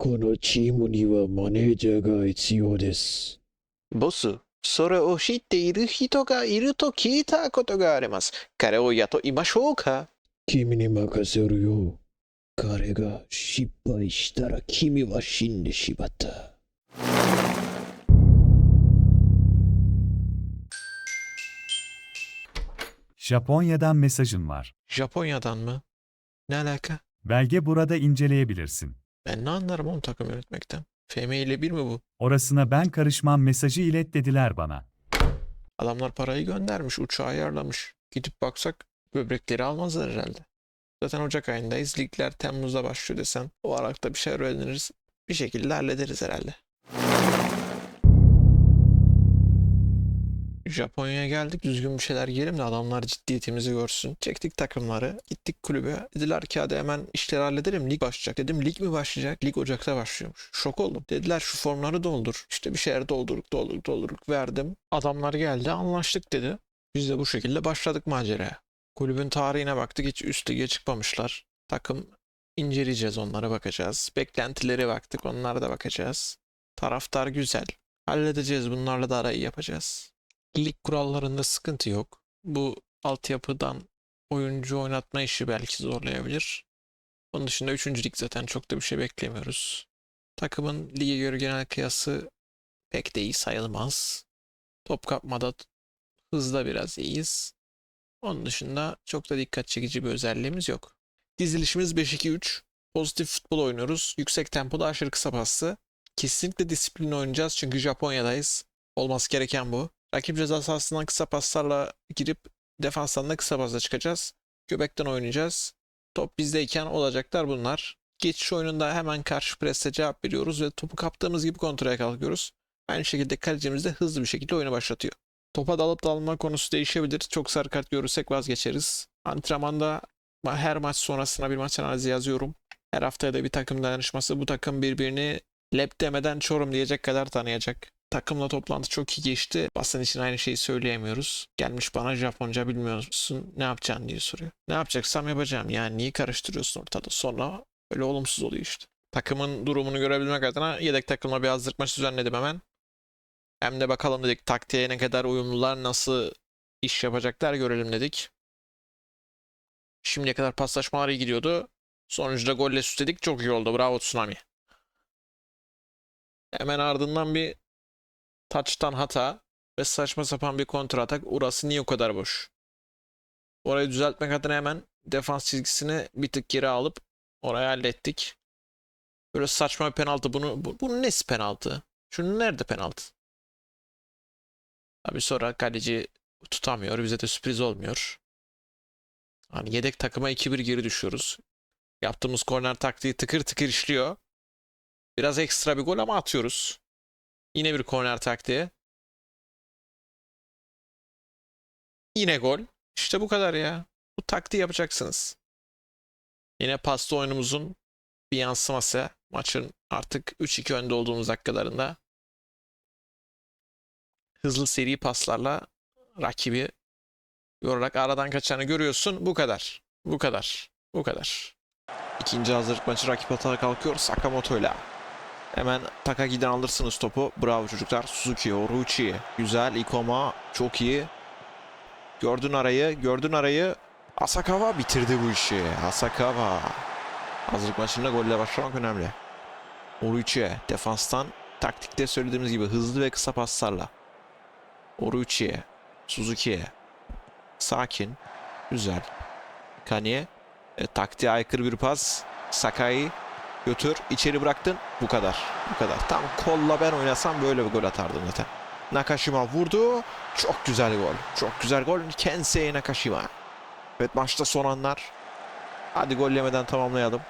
このチームにはマネージャーが必要です。ボス、それを知っている人がいると聞いたことがあります。彼を雇いましょうか君に任せるよ。彼が失敗したら君は死んでしまった。 Japonya'dan mesajın var. Japonya'dan mı? Ne alaka? Belge burada inceleyebilirsin. Ben ne anlarım oğlum takım yönetmekten? FM ile bir mi bu? Orasına ben karışmam mesajı ilet dediler bana. Adamlar parayı göndermiş, uçağı ayarlamış. Gidip baksak böbrekleri almazlar herhalde. Zaten Ocak ayındayız. Ligler Temmuz'da başlıyor desen o Aralık'ta bir şeyler öğreniriz. Bir şekilde hallederiz herhalde. Japonya'ya geldik. Düzgün bir şeyler yiyelim de adamlar ciddiyetimizi görsün. Çektik takımları. Gittik kulübe. Dediler ki hadi hemen işleri halledelim. Lig başlayacak. Dedim lig mi başlayacak? Lig Ocak'ta başlıyormuş. Şok oldum. Dediler şu formları doldur. İşte bir şeyler doldurduk doldurduk doldurduk verdim. Adamlar geldi anlaştık dedi. Biz de bu şekilde başladık maceraya. Kulübün tarihine baktık hiç üst lige çıkmamışlar. Takım inceleyeceğiz onlara bakacağız. Beklentileri baktık onlara da bakacağız. Taraftar güzel. Halledeceğiz bunlarla da arayı yapacağız. Lig kurallarında sıkıntı yok. Bu altyapıdan oyuncu oynatma işi belki zorlayabilir. Onun dışında 3. lig zaten çok da bir şey beklemiyoruz. Takımın lige göre genel kıyası pek de iyi sayılmaz. Top kapmada hızda biraz iyiyiz. Onun dışında çok da dikkat çekici bir özelliğimiz yok. Dizilişimiz 5-2-3. Pozitif futbol oynuyoruz. Yüksek tempoda aşırı kısa paslı. Kesinlikle disiplin oynayacağız çünkü Japonya'dayız. Olması gereken bu. Rakip ceza sahasından kısa paslarla girip defanstan da kısa pasla çıkacağız. Göbekten oynayacağız. Top bizdeyken olacaklar bunlar. Geçiş oyununda hemen karşı presle cevap veriyoruz ve topu kaptığımız gibi kontrole kalkıyoruz. Aynı şekilde kalecimiz de hızlı bir şekilde oyunu başlatıyor. Topa dalıp dalma konusu değişebilir. Çok sarı kart görürsek vazgeçeriz. Antrenmanda ma- her maç sonrasına bir maç analizi yazıyorum. Her haftaya da bir takım dayanışması. Bu takım birbirini lep demeden çorum diyecek kadar tanıyacak. Takımla toplantı çok iyi geçti. Basın için aynı şeyi söyleyemiyoruz. Gelmiş bana Japonca bilmiyor musun? Ne yapacaksın diye soruyor. Ne yapacaksam yapacağım. Yani niye karıştırıyorsun ortada? Sonra öyle olumsuz oluyor işte. Takımın durumunu görebilmek adına yedek takımla bir hazırlık maçı düzenledim hemen. Hem de bakalım dedik taktiğe ne kadar uyumlular nasıl iş yapacaklar görelim dedik. Şimdiye kadar paslaşmalar iyi gidiyordu. Sonuçta golle süsledik çok iyi oldu. Bravo Tsunami. Hemen ardından bir touch'tan hata ve saçma sapan bir kontra atak. Orası niye o kadar boş? Orayı düzeltmek adına hemen defans çizgisini bir tık geri alıp orayı hallettik. Böyle saçma bir penaltı. Bunu, bu, bunun nesi penaltı? Şunun nerede penaltı? Tabii sonra kaleci tutamıyor. Bize de sürpriz olmuyor. Hani yedek takıma 2-1 geri düşüyoruz. Yaptığımız korner taktiği tıkır tıkır işliyor. Biraz ekstra bir gol ama atıyoruz. Yine bir korner taktiği. Yine gol. İşte bu kadar ya. Bu taktiği yapacaksınız. Yine pasta oyunumuzun bir yansıması. Maçın artık 3-2 önde olduğumuz dakikalarında hızlı seri paslarla rakibi yorarak aradan kaçanı görüyorsun. Bu kadar. Bu kadar. Bu kadar. İkinci hazırlık maçı rakip atağa kalkıyor Sakamoto'yla. Hemen Takagi'den alırsınız topu. Bravo çocuklar. Suzuki, Oruchi. Güzel. Ikoma. Çok iyi. Gördün arayı. Gördün arayı. Asakawa bitirdi bu işi. Asakawa. Hazırlık maçında golle başlamak önemli. Oruchi defanstan taktikte söylediğimiz gibi hızlı ve kısa paslarla. Oruchi'ye, Suzuki'ye. Sakin. Güzel. Kanye. E, taktiğe aykırı bir pas. Sakai. Götür. içeri bıraktın. Bu kadar. Bu kadar. Tam kolla ben oynasam böyle bir gol atardım zaten. Nakashima vurdu. Çok güzel gol. Çok güzel gol. Kensei Nakashima. Evet maçta son anlar. Hadi gol yemeden tamamlayalım.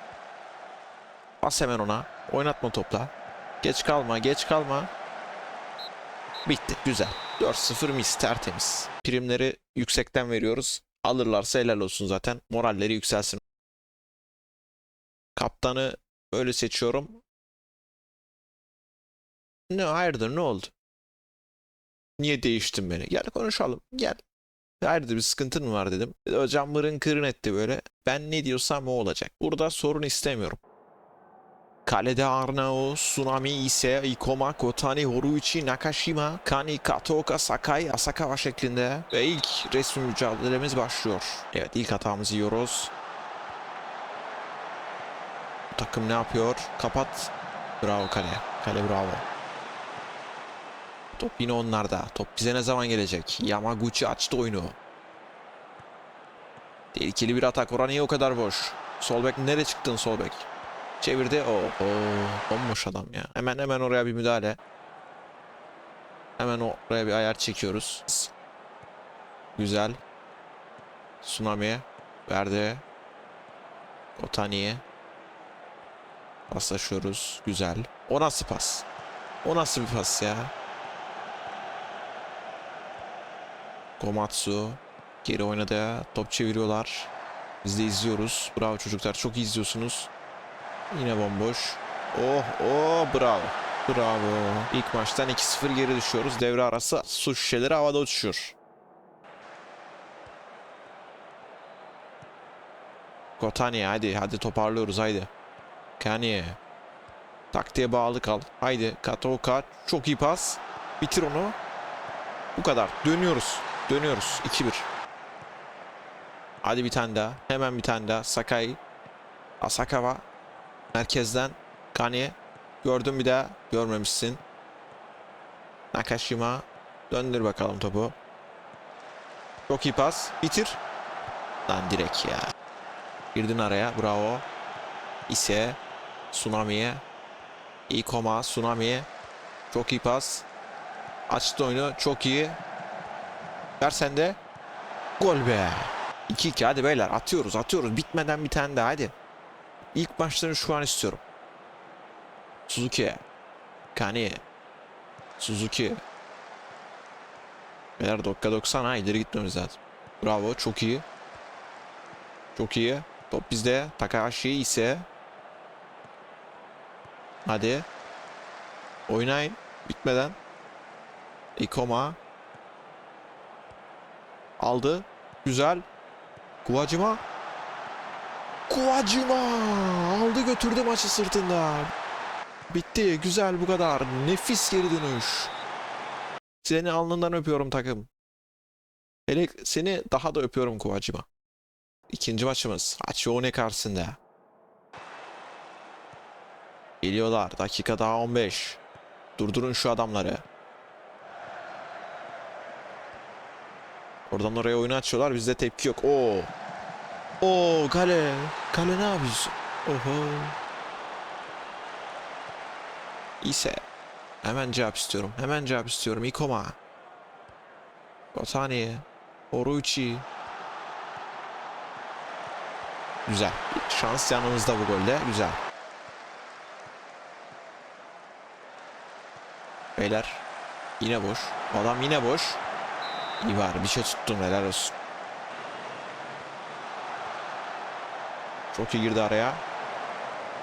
Bas hemen ona. Oynatma topla. Geç kalma. Geç kalma. Bitti. Güzel. 4-0 mis tertemiz. Primleri yüksekten veriyoruz. Alırlarsa helal olsun zaten. Moralleri yükselsin. Kaptanı öyle seçiyorum. Ne hayırdır ne oldu? Niye değiştin beni? Gel konuşalım. Gel. Hayırdır bir sıkıntın var dedim. Hocam mırın kırın etti böyle. Ben ne diyorsam o olacak. Burada sorun istemiyorum. Kalede Arnao, Tsunami ise Ikoma, Kotani, Horuichi, Nakashima, Kani, Katoka, Sakai, Asakawa şeklinde ve ilk resmi mücadelemiz başlıyor. Evet ilk hatamızı yiyoruz. Takım ne yapıyor? Kapat. Bravo kale. Kale bravo. Top yine onlarda. Top bize ne zaman gelecek? Yamaguchi açtı oyunu. Tehlikeli bir atak. Orhan niye o kadar boş? Sol bek nereye çıktın sol bek? Çevirdi. O, o bomboş adam ya. Hemen hemen oraya bir müdahale. Hemen oraya bir ayar çekiyoruz. Güzel. Tsunami verdi. Otani'ye. Paslaşıyoruz. Güzel. O nasıl pas? O nasıl bir pas ya? Gomatsu geri oynadı. Top çeviriyorlar. Biz de izliyoruz. Bravo çocuklar. Çok iyi izliyorsunuz. Yine bomboş. Oh oh bravo. Bravo. İlk maçtan 2-0 geri düşüyoruz. Devre arası su şişeleri havada uçuşuyor. Kotani hadi hadi toparlıyoruz haydi. Kanye. Taktiğe bağlı kal. Haydi Katoka çok iyi pas. Bitir onu. Bu kadar. Dönüyoruz. Dönüyoruz. 2-1. Hadi bir tane daha. Hemen bir tane daha. Sakai. Asakawa. Merkezden. Kanye. Gördün bir daha. Görmemişsin. Nakashima. Döndür bakalım topu. Çok iyi pas. Bitir. Lan direkt ya. Girdin araya. Bravo. İse. Tsunami'ye. Ikoma. Tsunami'ye. Çok iyi pas. Açtı oyunu. Çok iyi. Ver sen de. Gol be. 2-2 hadi beyler atıyoruz atıyoruz. Bitmeden bir tane daha hadi. İlk maçlarını şu an istiyorum. Suzuki. Kani. Suzuki. Beyler dakika 90 ha ileri gitmemiz lazım. Bravo çok iyi. Çok iyi. Top bizde. Takahashi ise. Hadi. Oynayın. Bitmeden. Ikoma. Aldı. Güzel. Kuvacıma. Kuvacıma. Aldı götürdü maçı sırtında. Bitti. Güzel bu kadar. Nefis geri dönüş. Seni alnından öpüyorum takım. Hele seni daha da öpüyorum Kuvacıma. İkinci maçımız. Hachione karşısında. Geliyorlar. Dakika daha 15. Durdurun şu adamları. Oradan oraya oyunu açıyorlar. Bizde tepki yok. Oo. Oo kale. Kale ne yapıyorsun? Oho. İse. Hemen cevap istiyorum. Hemen cevap istiyorum. Ikoma. Otani. Oruchi. Güzel. Şans yanımızda bu golde. Güzel. Beyler. Yine boş. Adam yine boş. İyi var. Bir şey tuttum. Helal olsun. Çok iyi girdi araya.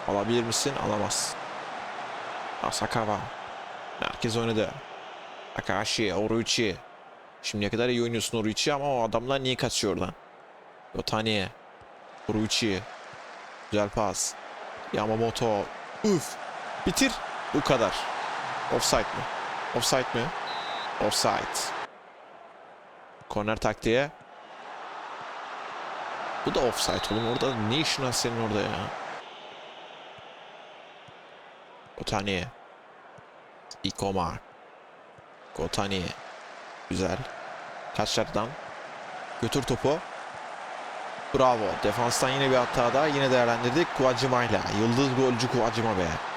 Alabilir misin? Alamaz. Asakawa. Merkez oynadı. Takahashi, Oruichi. Şimdiye kadar iyi oynuyorsun Oruichi ama o adamlar niye kaçıyor oradan? Yotani. Oruichi. Güzel pas. Yamamoto. Uf. Bitir. Bu kadar. Offside mi? Offside mi? Offside. Korner taktiğe. Bu da offside oğlum. Orada ne işin var senin orada ya? Otani. Ikoma. Otani. Güzel. Kaçlardan. Götür topu. Bravo. Defanstan yine bir hata daha. Yine değerlendirdik. Kuvacima'yla. Yıldız golcü Kuvacima be.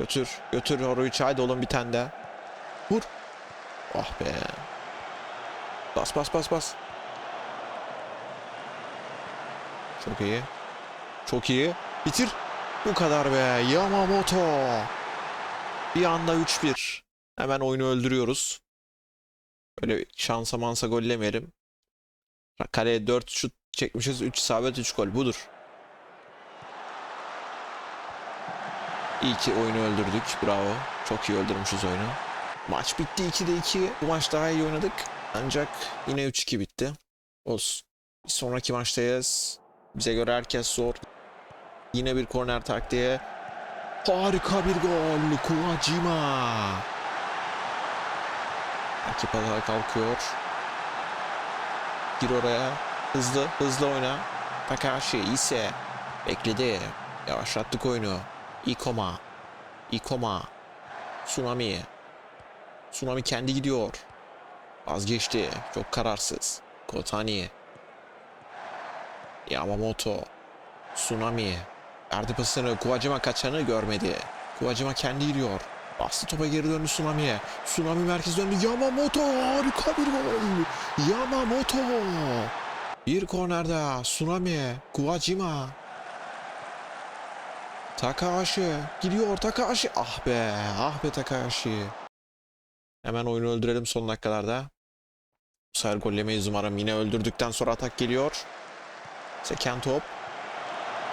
Götür. Götür Horovic. Haydi oğlum bir tane daha. Vur. Ah be. Bas bas bas bas. Çok iyi. Çok iyi. Bitir. Bu kadar be. Yamamoto. Bir anda 3-1. Hemen oyunu öldürüyoruz. Öyle şansa mansa gollemeyelim. Kaleye 4 şut çekmişiz. 3 isabet 3 gol. Budur. İyi ki oyunu öldürdük. Bravo. Çok iyi öldürmüşüz oyunu. Maç bitti 2'de 2. Bu maç daha iyi oynadık. Ancak yine 3-2 bitti. Olsun. Bir sonraki maçtayız. Bize göre herkes zor. Yine bir korner taktiği. Harika bir gol. Kuwajima. Rakip atağa kalkıyor. Gir oraya. Hızlı, hızlı oyna. Takashi ise bekledi. Yavaşlattık oyunu. Ikoma. Ikoma. Tsunami. Tsunami kendi gidiyor. Vazgeçti. Çok kararsız. Kotani. Yamamoto. Tsunami. Verdi pasını. Kuvacıma kaçanı görmedi. Kuvacıma kendi gidiyor. Bastı topa geri döndü Tsunami'ye. Tsunami merkez döndü. Yamamoto harika bir gol. Yamamoto. Bir kornerde Tsunami. Kuvacıma. Takahashi gidiyor Takahashi. Ah be, ah be Takahashi. Hemen oyunu öldürelim son dakikalarda. Bu sefer gollemeyiz umarım. Yine öldürdükten sonra atak geliyor. Seken top.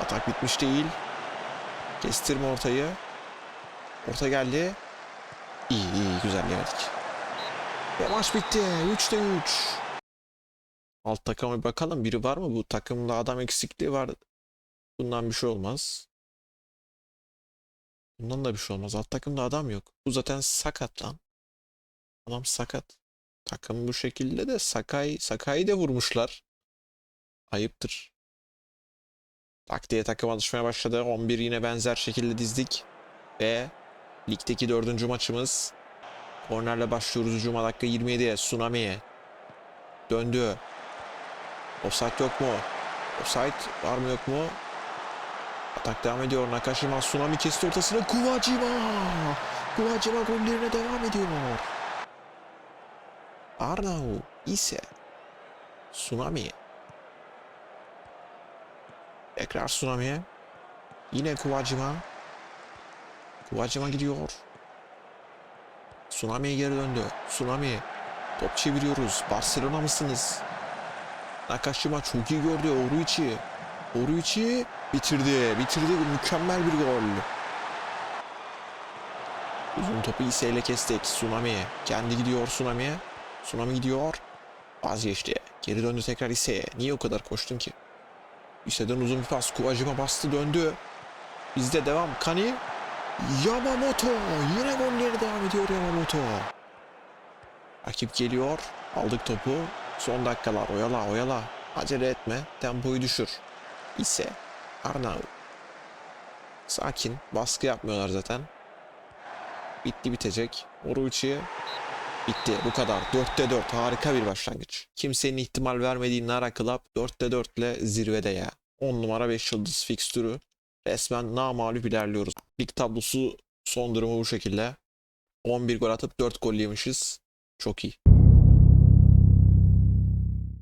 Atak bitmiş değil. Kestirme ortayı. Orta geldi. İyi iyi güzel geldik. Ve maç bitti. 3'te 3. Alt takıma bir bakalım. Biri var mı? Bu takımda adam eksikliği var. Bundan bir şey olmaz. Bundan da bir şey olmaz. Alt takımda adam yok. Bu zaten sakat lan. Adam sakat. Takım bu şekilde de Sakai, Sakai'yi de vurmuşlar. Ayıptır. Taktiğe takım alışmaya başladı. 11 yine benzer şekilde dizdik. Ve ligdeki dördüncü maçımız. Kornerle başlıyoruz Cuma dakika 27'ye. Tsunami'ye. Döndü. Offside yok mu? Offside var mı yok mu? Atak devam ediyor. Nakashima Tsunami kesti ortasına. Kuvajima! Kuvajima gollerine devam ediyor. Arnau ise Tsunami. Tekrar Tsunami'ye. Yine Kuvajima. Kuvajima gidiyor. Tsunami'ye geri döndü. Tsunami. Top çeviriyoruz. Barcelona mısınız? Nakashima çok iyi gördü. Oruichi. Oruichi bitirdi. Bitirdi. Mükemmel bir gol. Uzun topu İse ile kestik. Tsunami. Kendi gidiyor Tsunami'ye. Tsunami gidiyor. Vazgeçti. Geri döndü tekrar İse'ye. Niye o kadar koştun ki? İse'den uzun bir pas. Kuvajima bastı döndü. Bizde devam. Kani. Yamamoto. Yine golleri devam ediyor Yamamoto. Rakip geliyor. Aldık topu. Son dakikalar. Oyala oyala. Acele etme. Tempoyu düşür. İse. Arnau. Sakin. Baskı yapmıyorlar zaten. Bitti bitecek. Oruçi. Bitti. Bu kadar. 4'te 4. Harika bir başlangıç. Kimsenin ihtimal vermediği Nara Club 4'te 4 ile zirvede ya. 10 numara 5 yıldız fikstürü. Resmen namağlup ilerliyoruz. Lig tablosu son durumu bu şekilde. 11 gol atıp 4 gol yemişiz. Çok iyi.